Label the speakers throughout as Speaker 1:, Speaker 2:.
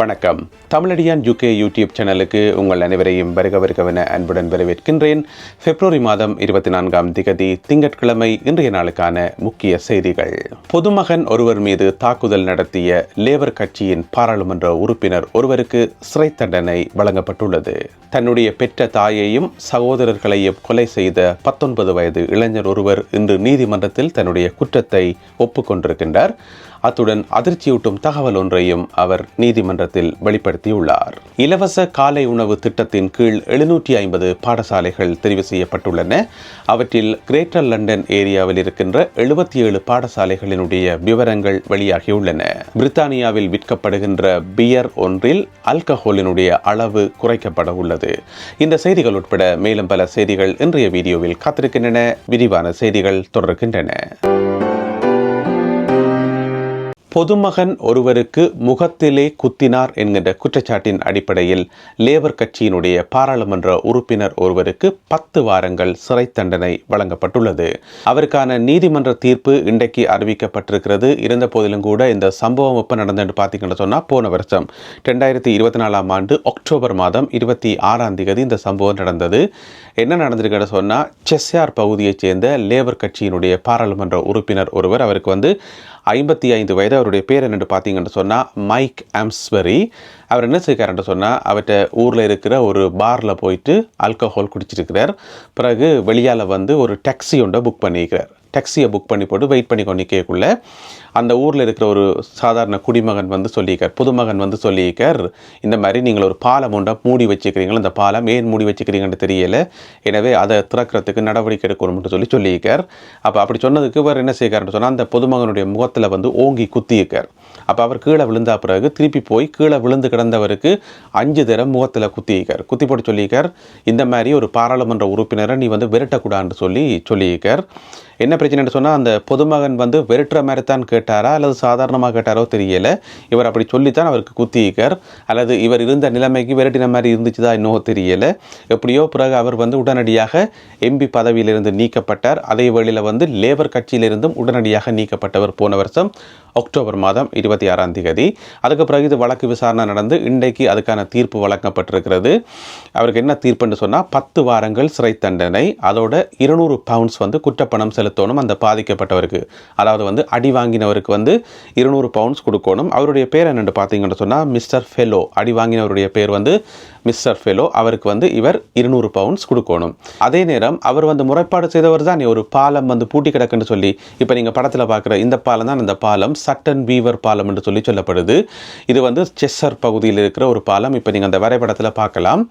Speaker 1: வணக்கம். Tamizhadiyan UK YouTube சேனலுக்கு உங்கள் அனைவரையும் வருக வருகவென அன்புடன் வரவேற்கின்றேன். பிப்ரவரி மாதம் இருபத்தி நான்காம் திகதி திங்கட்கிழமை இன்றைய நாளுக்கான முக்கிய செய்திகள். பொதுமகன் ஒருவர் மீது தாக்குதல் நடத்திய லேபர் கட்சியின் பாராளுமன்ற உறுப்பினர் ஒருவருக்கு சிறை தண்டனை வழங்கப்பட்டுள்ளது. தன்னுடைய பெற்ற தாயையும் சகோதரர்களையும் கொலை செய்த பத்தொன்பது வயது இளைஞர் ஒருவர் இன்று நீதிமன்றத்தில் தன்னுடைய குற்றத்தை ஒப்புக்கொண்டிருக்கின்றார். அத்துடன் அதிர்ச்சியூட்டும் தகவல் ஒன்றையும் அவர் நீதிமன்றத்தில் வெளிப்படுத்தியுள்ளார். இலவச காலை உணவு திட்டத்தின் கீழ் எழுநூற்றி ஐம்பது பாடசாலைகள் தெரிவு செய்யப்பட்டுள்ளன. அவற்றில் கிரேட்டர் லண்டன் ஏரியாவில் இருக்கின்ற எழுபத்தி ஏழு பாடசாலைகளினுடைய விவரங்கள் வெளியாகியுள்ளன. பிரித்தானியாவில் விற்கப்படுகின்ற பியர் ஒன்றில் அல்கஹோலினுடைய அளவு குறைக்கப்பட உள்ளது. இந்த செய்திகள் உட்பட மேலும் பல செய்திகள் இன்றைய வீடியோவில் காத்திருக்கின்றன. விரிவான செய்திகள் தொடர்கின்றன. பொதுமகன் ஒருவருக்கு முகத்திலே குத்தினார் என்கின்ற குற்றச்சாட்டின் அடிப்படையில் லேபர் கட்சியினுடைய பாராளுமன்ற உறுப்பினர் ஒருவருக்கு பத்து வாரங்கள் சிறை தண்டனை வழங்கப்பட்டுள்ளது. அவருக்கான நீதிமன்ற தீர்ப்பு இன்றைக்கு அறிவிக்கப்பட்டிருக்கிறது. இருந்த போதிலும் கூட இந்த சம்பவம் எப்போ நடந்தது பார்த்தீங்கன்னு சொன்னால் போன வருஷம். ரெண்டாயிரத்தி இருபத்தி நாலாம் ஆண்டு அக்டோபர் மாதம் இருபத்தி ஆறாம் தேதி இந்த சம்பவம் நடந்தது. என்ன நடந்திருக்குன்னு சொன்னால் செஸ்யார் பகுதியைச் சேர்ந்த லேபர் கட்சியினுடைய பாராளுமன்ற உறுப்பினர் ஒருவர் அவருக்கு வந்து ஐம்பத்தி ஐந்து வயது அவருடைய பேர் என்னென்னு பார்த்தீங்கன்னு சொன்னால் மைக் ஆம்ஸ்வரி. அவர் என்ன செய்கிறாருன்னு சொன்னால் அவர்கிட்ட ஊரில் இருக்கிற ஒரு பாரில் போயிட்டு ஆல்கஹால் குடிச்சிருக்கிறார். பிறகு வெளியால் வந்து ஒரு டாக்ஸி ஒன்றை புக் பண்ணிக்கிறார். டாக்ஸியை புக் பண்ணி போட்டு வெயிட் பண்ணி கொண்டு நிற்கக்குள்ள அந்த ஊரில் இருக்கிற ஒரு சாதாரண குடிமகன் வந்து சொல்லியிருக்கார். புதுமகன் வந்து சொல்லியிருக்கார். இந்த மாதிரி நீங்கள் ஒரு பாலம் ஒன்றை மூடி வச்சுக்கிறீங்களா? அந்த பாலம் ஏன் மூடி வச்சுக்கிறீங்கன்னு தெரியலை. எனவே அதை திறக்கிறதுக்கு நடவடிக்கை எடுக்கணும்னு சொல்லி சொல்லியிருக்கார். அப்போ அப்படி சொன்னதுக்கு இவர் என்ன செய்கிறார்னு சொன்னால் அந்த புதுமகனுடைய முகத்தில் வந்து ஓங்கி குத்தியிருக்கார். அப்போ அவர் கீழே விழுந்தா பிறகு திருப்பி போய் கீழே விழுந்து கிடந்தவருக்கு அஞ்சு தரம் முகத்தில் குத்தியிருக்கார். குத்தி போட்டு சொல்லியிருக்கார் இந்த மாதிரி ஒரு பாராளுமன்ற உறுப்பினரை நீ வந்து விரட்டக்கூடாதுன்னு சொல்லி சொல்லியிருக்கார். என்ன பிரச்சனைன்னு சொன்னால் அந்த பொதுமகன் வந்து விரட்டுற மாதிரி தான் கேட்டாரா அல்லது சாதாரணமாக கேட்டாரோ தெரியல. இவர் அப்படி சொல்லித்தான் அவருக்கு குத்தியிருக்கார். அல்லது இவர் இருந்த நிலைமைக்கு விரட்டின மாதிரி இருந்துச்சுதா இன்னும் தெரியல. எப்படியோ பிறகு அவர் வந்து உடனடியாக எம்பி பதவியிலிருந்து நீக்கப்பட்டார். அதே வேளையில் வந்து லேபர் கட்சியிலிருந்தும் உடனடியாக நீக்கப்பட்டவர் போன வருஷம் அக்டோபர் மாதம் இருபத்தி ஆறாம் தேதி. அதுக்கு பிறகு இது வழக்கு விசாரணை நடந்து இன்றைக்கு அதுக்கான தீர்ப்பு வழங்கப்பட்டிருக்கிறது. அவருக்கு என்ன தீர்ப்புன்னு சொன்னால் பத்து வாரங்கள் சிறை தண்டனை அதோட இருநூறு பவுண்ட்ஸ் வந்து குற்றப்பணம் செலுத்தணும் அந்த பாதிக்கப்பட்டவருக்கு. அதாவது வந்து அடி வாங்கினவருக்கு வந்து இருநூறு பவுண்ட்ஸ் கொடுக்கணும். அவருடைய பேர் என்னென்னு பார்த்தீங்கன்னு சொன்னால் மிஸ்டர் ஃபெலோ. அடி வாங்கினவருடைய பேர் வந்து மிஸ்டர் ஃபெலோ. அவருக்கு வந்து இவர் இருநூறு பவுண்ட்ஸ் கொடுக்கணும். அதே நேரம் அவர் வந்து முறைப்பாடு செய்தவர் தான். ஒரு பாலம் வந்து பூட்டி கிடக்குன்னு சொல்லி இப்போ நீங்கள் படத்தில் பார்க்குற இந்த பாலம் தான் அந்த பாலம். சட்டன் வீவர் பாலம் என்று சொல்லி சொல்லப்படுது. இது வந்து செஸ்ஸர் பகுதியில் இருக்கிற ஒரு பாலம். இப்போ நீங்கள் அந்த வரைபடத்தில் பார்க்கலாம்.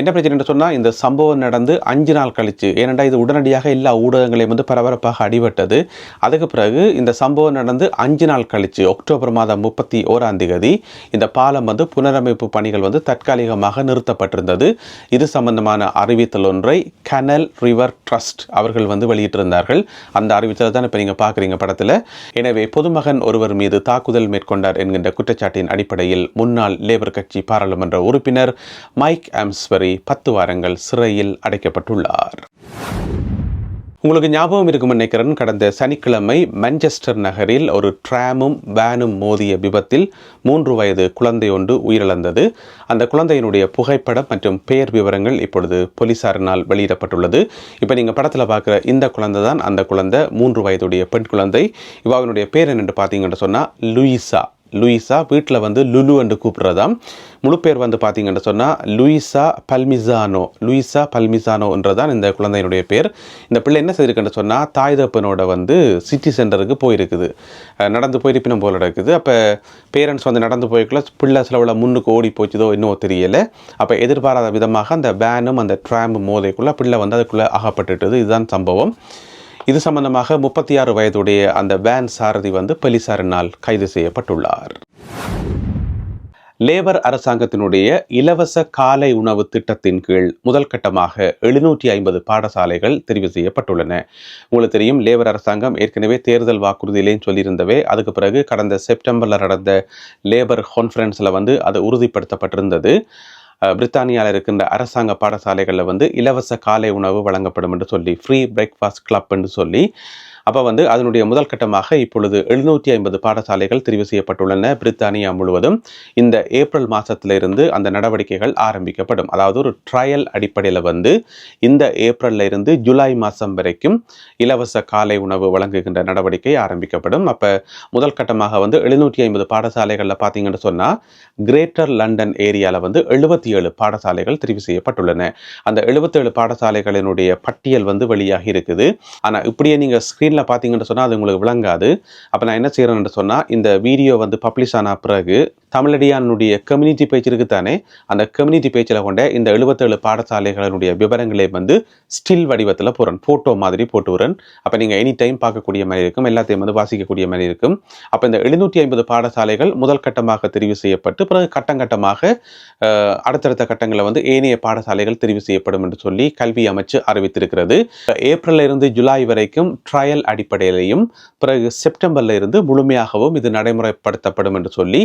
Speaker 1: என்ன பிரச்சனைன்னு சொன்னால் இந்த சம்பவம் நடந்து அஞ்சு நாள் கழிச்சு. ஏனெண்டா இது உடனடியாக எல்லா ஊடகங்களையும் வந்து பரபரப்பாக அடிபட்டது. அதுக்கு பிறகு இந்த சம்பவம் நடந்து அஞ்சு நாள் கழிச்சு அக்டோபர் மாதம் முப்பத்தி ஓராம் தேதி இந்த பாலம் வந்து புனரமைப்பு பணிகள் வந்து தற்காலிகமாக நிறுத்தப்பட்டிருந்தது. இது சம்பந்தமான அறிவித்தல் ஒன்றை கனல் ரிவர் ட்ரஸ்ட் அவர்கள் வந்து வெளியிட்டிருந்தார்கள். அந்த அறிவித்தலை தான் இப்போ நீங்கள் பார்க்குறீங்க படத்தில். எனவே பொதுமகன் ஒருவர் மீது தாக்குதல் மேற்கொண்டார் என்கின்ற குற்றச்சாட்டின் அடிப்படையில் முன்னாள் லேபர் கட்சி பாராளுமன்ற உறுப்பினர் மைக் ஆம்ஸ்வர் வரை பத்து வாரங்கள் சிறையில் அடைக்கப்பட்டுள்ளார். உங்களுக்கு ஞாபகம் இருக்கும் நினைக்கிறேன் கடந்த சனிக்கிழமை மான்செஸ்டர் நகரில் ஒரு ட்ராமும் வேனும் மோதிய விபத்தில் மூன்று வயது குழந்தை ஒன்று உயிரிழந்தது. அந்த குழந்தையினுடைய புகைப்படம் மற்றும் பெயர் விவரங்கள் இப்பொழுது போலீசாரினால் வெளியிடப்பட்டுள்ளது. இப்போ நீங்கள் படத்தில் பார்க்குற இந்த குழந்தை தான் அந்த குழந்தை மூன்று வயதுடைய பெண் குழந்தை. இவாவினுடைய பேர் என்னென்று பார்த்தீங்கன்னு சொன்னால் லூயிசா. லூயிசா வீட்டில் வந்து லுலு என்று கூப்பிட்றதாம். முழு பேர் வந்து பார்த்தீங்கன்னு சொன்னால் லூயிசா பல்மிசானோ லூயிசா பல்மிசானோன்றதான் இந்த குழந்தையினுடைய பேர். இந்த பிள்ளை என்ன செய்திருக்குன்னு சொன்னால் தாய் தப்பனோட வந்து சிட்டி சென்டருக்கு போயிருக்குது. நடந்து போயிருப்பினும் போல இருக்குது அப்போ பேரண்ட்ஸ் வந்து நடந்து போய்க்குள்ள பிள்ளை சிலவில் முன்னுக்கு ஓடி போச்சுதோ இன்னும் தெரியலை. அப்போ எதிர்பாராத விதமாக அந்த வேனும் அந்த ட்ராம்பும் மோதைக்குள்ளே பிள்ளை வந்து அதுக்குள்ளே அகப்பட்டுட்டது. இதுதான் சம்பவம். இது சம்பந்தமாக முப்பத்தி ஆறு வயதுடைய அந்த வேன் சாரதி வந்து போலீசாரினால் கைது செய்யப்பட்டுள்ளார். லேபர் அரசாங்கத்தினுடைய இலவச காலை உணவு திட்டத்தின் கீழ் முதல் கட்டமாக எழுநூற்றி ஐம்பது பாடசாலைகள் தெரிவு செய்யப்பட்டுள்ளன. உங்களுக்கு தெரியும் லேபர் அரசாங்கம் ஏற்கனவே தேர்தல் வாக்குறுதியிலேயும் சொல்லியிருந்தவே அதுக்கு பிறகு கடந்த செப்டம்பரில் நடந்த லேபர் கான்ஃபரன்ஸில் வந்து அது உறுதிப்படுத்தப்பட்டிருந்தது. பிரித்தானியாவில் இருக்கின்ற அரசாங்க பாடசாலைகளில் வந்து இலவச காலை உணவு வழங்கப்படும் என்று சொல்லி ஃப்ரீ பிரேக்ஃபாஸ்ட் கிளப் என்று சொல்லி அப்போ வந்து அதனுடைய முதல் கட்டமாக இப்பொழுது எழுநூற்றி ஐம்பது பாடசாலைகள் தெரிவு செய்யப்பட்டுள்ளன பிரித்தானியா முழுவதும். இந்த ஏப்ரல் மாதத்திலிருந்து அந்த நடவடிக்கைகள் ஆரம்பிக்கப்படும். அதாவது ஒரு ட்ரையல் அடிப்படையில் வந்து இந்த ஏப்ரல்ல இருந்து ஜூலை மாதம் வரைக்கும் இலவச காலை உணவு வழங்குகின்ற நடவடிக்கை ஆரம்பிக்கப்படும். அப்போ முதல் கட்டமாக வந்து எழுநூற்றி ஐம்பது பாடசாலைகளில் பார்த்தீங்கன்னு சொன்னால் கிரேட்டர் லண்டன் ஏரியாவில் வந்து எழுபத்தி ஏழு பாடசாலைகள் தெரிவு செய்யப்பட்டுள்ளன. அந்த எழுபத்தேழு பாடசாலைகளினுடைய பட்டியல் வந்து வெளியாகி இருக்குது. ஆனால் இப்படியே நீங்கள் ஸ்க்ரீன் நேரில் பார்த்தீங்கன்னு சொன்னால் அது உங்களுக்கு விளங்காது. அப்போ நான் என்ன செய்கிறேன்னு சொன்னால் இந்த வீடியோ வந்து பப்ளிஷ் ஆன பிறகு தமிழடியானுடைய கம்யூனிட்டி பேஜ் இருக்குத்தானே அந்த கம்யூனிட்டி பேஜில் கொண்ட இந்த எழுபத்தேழு பாடசாலைகளினுடைய விவரங்களை வந்து ஸ்டில் வடிவத்தில் போகிறேன் ஃபோட்டோ மாதிரி போட்டு வரேன் அப்போ நீங்கள் எனி டைம் பார்க்கக்கூடிய மாதிரி இருக்கும். எல்லாத்தையும் வந்து வாசிக்கக்கூடிய மாதிரி இருக்கும். அப்போ இந்த எழுநூற்றி ஐம்பது பாடசாலைகள் முதல் கட்டமாக தெரிவு செய்யப்பட்டு பிறகு கட்டம் கட்டமாக அடுத்தடுத்த கட்டங்களில் வந்து ஏனைய பாடசாலைகள் தெரிவு செய்யப்படும் என்று சொல்லி கல்வி அமைச்சு அறிவித்திருக்கிறது. ஏப்ரல்ல இருந்து ஜூலை வரைக்கும் ட்ரையல் அடிப்படையிலையும் பிறகு செப்டம்பரில் இருந்து முழுமையாகவும் இது நடைமுறைப்படுத்தப்படும் என்று சொல்லி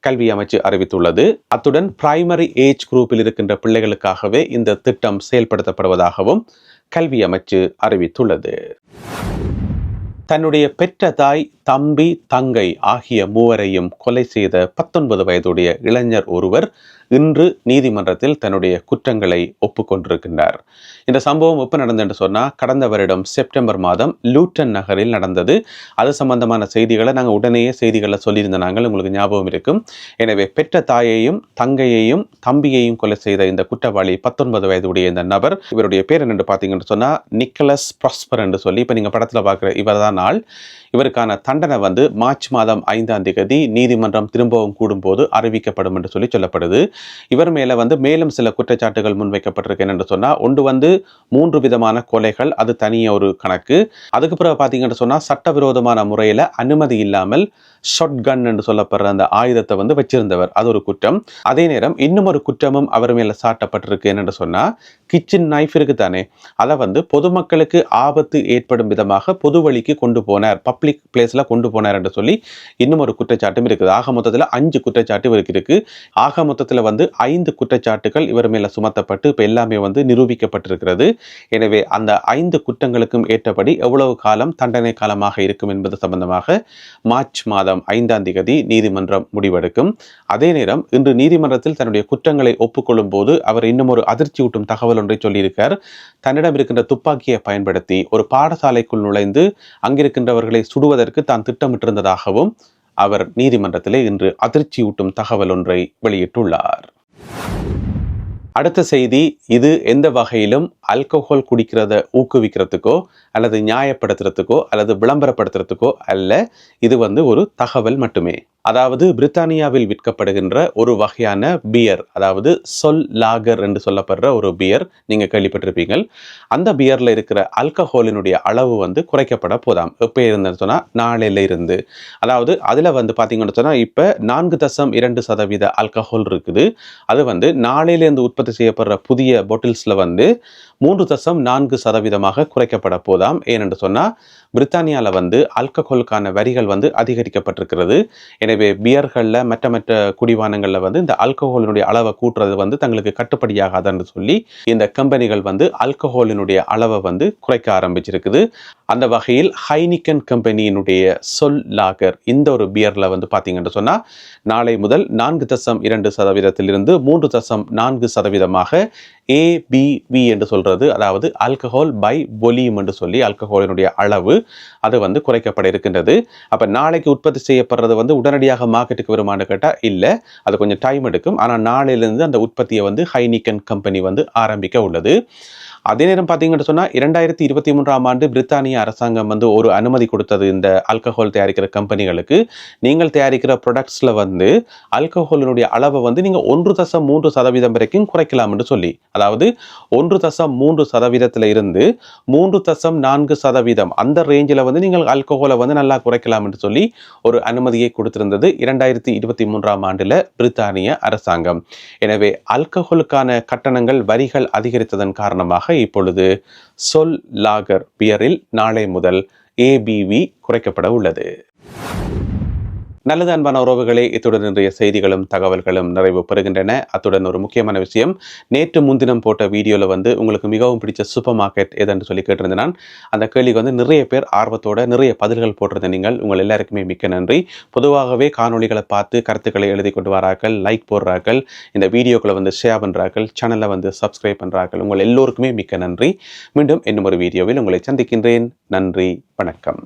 Speaker 1: கல்வி அமைச்சு அறிவித்துள்ளது. அத்துடன் பிரைமரி ஏஜ் குரூப்பில் இருக்கின்ற பிள்ளைகளுக்காகவே இந்த திட்டம் செயல்படுத்தப்படுவதாகவும் கல்வி அமைச்சு அறிவித்துள்ளது. தன்னுடைய பெற்ற தாய் தம்பி தங்கை ஆகிய மூவரையும் கொலை செய்த பத்தொன்பது வயதுடைய இளைஞர் ஒருவர் இன்று நீதிமன்றத்தில் தன்னுடைய குற்றங்களை ஒப்புக்கொண்டிருக்கின்றார். இந்த சம்பவம் எப்போ நடந்ததுன்னு சொன்னால் கடந்த வருடம் செப்டம்பர் மாதம் லூட்டன் நகரில் நடந்தது. அது சம்பந்தமான செய்திகளை நாங்கள் உடனேயே செய்திகளை சொல்லியிருந்த நாங்கள் உங்களுக்கு ஞாபகம் இருக்கும். எனவே பெற்ற தாயையும் தங்கையையும் தம்பியையும் கொலை செய்த இந்த குற்றவாளி பத்தொன்பது வயதுடைய இந்த நபர் இவருடைய பேர் என்னென்று பார்த்தீங்கன்னு சொன்னால் நிக்கலஸ் ப்ராஸ்பர் என்று சொல்லி இப்போ நீங்கள் படத்தில் பார்க்குற இவர் தான் ஆள். இவருக்கான தண்டனை வந்து மார்ச் மாதம் ஐந்தாம் தேதி நீதிமன்றம் திரும்பவும் கூடும்போது அறிவிக்கப்படும் என்று சொல்லி சொல்லப்படுது. இவர் மேல வந்து மேலும் சில குற்றச்சாட்டுகள் முன்வைக்கப்பட்டிருக்கு என்னென்று சொன்னா ஒன்று வந்து மூன்று விதமான கொலைகள் அது தனிய ஒரு கணக்கு. அதுக்கு பிறகு பார்த்தீங்கன்னு சொன்னா சட்டவிரோதமான முறையில் அனுமதி இல்லாமல் ஷாட் கன் என்று சொல்லப்படுற அந்த ஆயுதத்தை வந்து வச்சிருந்தவர். அது ஒரு குற்றம். அதே நேரம் இன்னும் ஒரு குற்றமும் அவர் மேல சாட்டப்பட்டிருக்கு என்னென்று சொன்னா கிச்சன் நைஃப் இருக்கு தானே அதை வந்து பொதுமக்களுக்கு ஆபத்து ஏற்படும் விதமாக பொது வழிக்கு கொண்டு போனார். பப்ளிக் பிளேஸில் கொண்டு போனார் என்று சொல்லி இன்னும் ஒரு குற்றச்சாட்டும் இருக்குது. ஆக மொத்தத்தில் அஞ்சு குற்றச்சாட்டு இவருக்கு இருக்கு. ஆக மொத்தத்தில் வந்து ஐந்து குற்றச்சாட்டுகள் இவர் மேலே சுமத்தப்பட்டு இப்போ எல்லாமே வந்து நிரூபிக்கப்பட்டிருக்கிறது. எனவே அந்த ஐந்து குற்றங்களுக்கும் ஏற்றபடி எவ்வளவு காலம் தண்டனை காலமாக இருக்கும் என்பது சம்பந்தமாக மார்ச் மாதம் ஐந்தாம் தேதி நீதிமன்றம் முடிவெடுக்கும். அதே நேரம் இன்று நீதிமன்றத்தில் தன்னுடைய குற்றங்களை ஒப்புக்கொள்ளும் போது அவர் இன்னும் ஒரு அதிர்ச்சியூட்டும் தகவல் ஒன்றை சொல்லியிருக்கார். தன்னிடம் இருக்கின்ற துப்பாக்கியை பயன்படுத்தி ஒரு பாடசாலைக்குள் நுழைந்து அங்கிருக்கின்றவர்களை சுடுவதற்கு தான் திட்டமிட்டிருந்ததாகவும் அவர் நீதிமன்றத்திலே இன்று அதிர்ச்சியூட்டும் தகவல் ஒன்றை வெளியிட்டுள்ளார். அடுத்த செய்தி இது எந்த வகையிலும் ஆல்கஹால் குடிக்கிறத ஊக்குவிக்கிறதுக்கோ அல்லது நியாயப்படுத்துறதுக்கோ அல்லது விளம்பரப்படுத்துறதுக்கோ அல்ல இது வந்து ஒரு தகவல் மட்டுமே. அதாவது பிரித்தானியாவில் விற்கப்படுகின்ற ஒரு வகையான பியர் அதாவது சொல் லாகர் என்று சொல்லப்படுற ஒரு பியர் நீங்கள் கேள்விப்பட்டிருப்பீங்க அந்த பியரில் இருக்கிற அல்கஹோலினுடைய அளவு வந்து குறைக்கப்பட போதாம். எப்போ இருந்ததுன்னு சொன்னால் நாளையில இருந்து. அதாவது அதில் வந்து பார்த்தீங்கன்னு சொன்னால் இப்போ நான்கு தசம் இரண்டு சதவீத அல்கஹோல் இருக்குது. அது வந்து நாளையிலேருந்து உற்பத்தி செய்யப்படுற புதிய பாட்டில்ஸில் வந்து மூன்று தசம் நான்கு சதவீதமாக குறைக்கப்பட போதாம். ஏனென்று சொன்னால் பிரித்தானியாவில் வந்து ஆல்கஹோலுக்கான வரிகள் வந்து அதிகரிக்கப்பட்டிருக்கிறது. எனவே பியர்களில் மற்ற மற்ற குடிவானங்களில் வந்து இந்த ஆல்கஹோலினுடைய அளவை கூட்டுறது வந்து தங்களுக்கு கட்டுப்படியாகாதுன்னு சொல்லி இந்த கம்பெனிகள் வந்து ஆல்கஹோலினுடைய அளவை வந்து குறைக்க ஆரம்பிச்சிருக்குது. அந்த வகையில் ஹைனிக்கன் கம்பெனியினுடைய சொல் லாகர் இந்த ஒரு பியரில் வந்து பார்த்தீங்கன்னு சொன்னால் நாளை முதல் நான்கு தசம் இரண்டு சதவீதத்திலிருந்து மூன்று தசம் நான்கு சதவீதமாக ஏபிவி என்று சொல்கிறது அதாவது ஆல்கஹால் பை பொலியும் என்று சொல்லி ஆல்கஹாலினுடைய அளவு அது வந்து குறைக்கப்பட இருக்கின்றது. அப்போ நாளைக்கு உற்பத்தி செய்யப்படுறது வந்து உடனடியாக மார்க்கெட்டுக்கு வருமானு கேட்டால் இல்லை அது கொஞ்சம் டைம் எடுக்கும். ஆனால் நாளையிலிருந்து அந்த உற்பத்தியை வந்து ஹைனிக்கன் கம்பெனி வந்து ஆரம்பிக்க உள்ளது. அதே நேரம் பார்த்தீங்கன்னு சொன்னால் இரண்டாயிரத்தி இருபத்தி மூன்றாம் ஆண்டு பிரித்தானிய அரசாங்கம் வந்து ஒரு அனுமதி கொடுத்தது இந்த ஆல்கஹால் தயாரிக்கிற கம்பெனிகளுக்கு. நீங்கள் தயாரிக்கிற ப்ரொடக்ட்ஸில் வந்து ஆல்கஹாலினுடைய அளவை வந்து நீங்கள் ஒன்று தசம் மூன்று சதவீதம் வரைக்கும் குறைக்கலாம் என்று சொல்லி. அதாவது ஒன்று தசம் மூன்று சதவீதத்தில் இருந்து மூன்று தசம் நான்கு சதவீதம் அந்த ரேஞ்சில் வந்து நீங்கள் ஆல்கஹாலை வந்து நல்லா குறைக்கலாம் என்று சொல்லி ஒரு அனுமதியை கொடுத்திருந்தது இரண்டாயிரத்தி இருபத்தி மூன்றாம் ஆண்டில் பிரித்தானிய அரசாங்கம். எனவே ஆல்கஹாலுக்கான கட்டணங்கள் வரிகள் அதிகரித்ததன் காரணமாக இப்பொழுது சொல் லாகர் பியரில் நாளை முதல் ஏபிவி குறைக்கப்பட உள்ளது. நல்லது அன்பான உறவுகளே இத்துடன் இன்றைய செய்திகளும் தகவல்களும் நிறைவு பெறுகின்றன. அத்துடன் ஒரு முக்கியமான விஷயம் நேற்று முன்தினம் போட்ட வீடியோவில் வந்து உங்களுக்கு மிகவும் பிடிச்ச சூப்பர் மார்க்கெட் எதுன்னு சொல்லி கேட்டிருந்தேன். நான் அந்த கேள்விக்கு வந்து நிறைய பேர் ஆர்வத்தோட நிறைய பதில்கள் போட்டிருந்த நீங்கள். உங்கள் எல்லாருக்குமே மிக்க நன்றி. பொதுவாகவே காணொளிகளை பார்த்து கருத்துக்களை எழுதி கொண்டு வரார்கள் லைக் போடுறார்கள் இந்த வீடியோக்களை வந்து ஷேர் பண்ணுறார்கள் சேனலை வந்து சப்ஸ்கிரைப் பண்ணுறார்கள் உங்கள் எல்லோருக்குமே மிக்க நன்றி. மீண்டும் இன்னும் ஒரு வீடியோவில் உங்களை சந்திக்கின்றேன். நன்றி வணக்கம்.